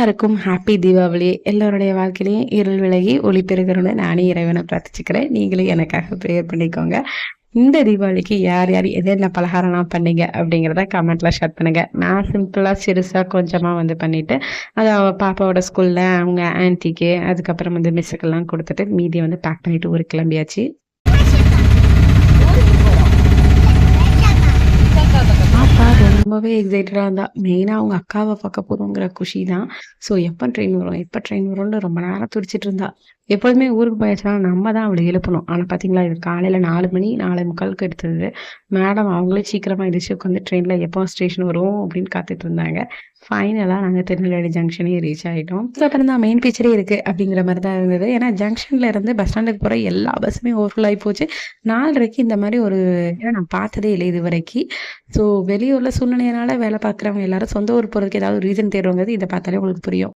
எல்லாருக்கும் ஹாப்பி தீபாவளி. எல்லோருடைய வாழ்க்கையிலையும் இருள் விலகி ஒளி பெருகிறோன்னு நானே இறைவனை பிரார்த்திச்சுக்கிறேன். நீங்களும் எனக்காக ப்ரேயர் பண்ணிக்கோங்க. இந்த தீபாவளிக்கு யார் யார் எதென்ன பலகாரம்லாம் பண்ணீங்க அப்படிங்கிறத கமெண்ட்டில் ஷேர் பண்ணுங்க. நான் சிம்பிளாக சிறுசாக கொஞ்சமாக வந்து பண்ணிட்டு அதை அவள் பாப்பாவோட ஸ்கூலில் அவங்க ஆன்ட்டிக்கு அதுக்கப்புறம் வந்து மிஸ்ஸுக்கெல்லாம் கொடுத்துட்டு மீதியை வந்து பேக் பண்ணிட்டு ஊருக்கு கிளம்பியாச்சு. ரொம்பவே எக்ஸைட்டடாக இருந்தா. மெயினாக அவங்க அக்காவை பார்க்க போகிறோங்கிற குஷி தான் ஸோ எப்போ ட்ரெயின் வரும்? எப்போ ட்ரெயின் வரும்னு ரொம்ப நேரம் துடிச்சிட்டு இருந்தா. எப்போதுமே ஊருக்கு போயாச்சுன்னா நம்ம தான் அவளை எழுப்பணும். ஆனால் பார்த்தீங்களா இது காலையில் நாலு மணி நாலு முக்காலுக்கு எடுத்தது. மேடம் அவங்களே சீக்கிரமாக எதிர்த்து உட்காந்து ட்ரெயினில் எப்போ ஸ்டேஷன் வரும் அப்படின்னு காத்துட்டு இருந்தாங்க. ஃபைனலாக நாங்கள் திருநெல்வேலி ஜங்ஷனே ரீச் ஆகிட்டோம் அப்புறம் தான் மெயின் பிக்சரே இருக்குது அப்படிங்கிற மாதிரி தான் இருந்தது. ஏன்னா ஜங்ஷனில் இருந்து பஸ் ஸ்டாண்டுக்கு போகிற எல்லா பஸ்ஸுமே ஓவர்ஃபுல் ஆகி போச்சு. நாலரைக்கு இந்த மாதிரி ஒரு ஏன்னா நான் பார்த்ததே இல்லை இது வரைக்கும் ஸோ வெளியூரில் சூழ்நிலையினால வேலை பார்க்குறவங்க எல்லாரும் சொந்த ஊர் போகிறதுக்கு ஏதாவது ரீசன் தேடுவாங்க இதை பார்த்தாலே உங்களுக்கு புரியும்.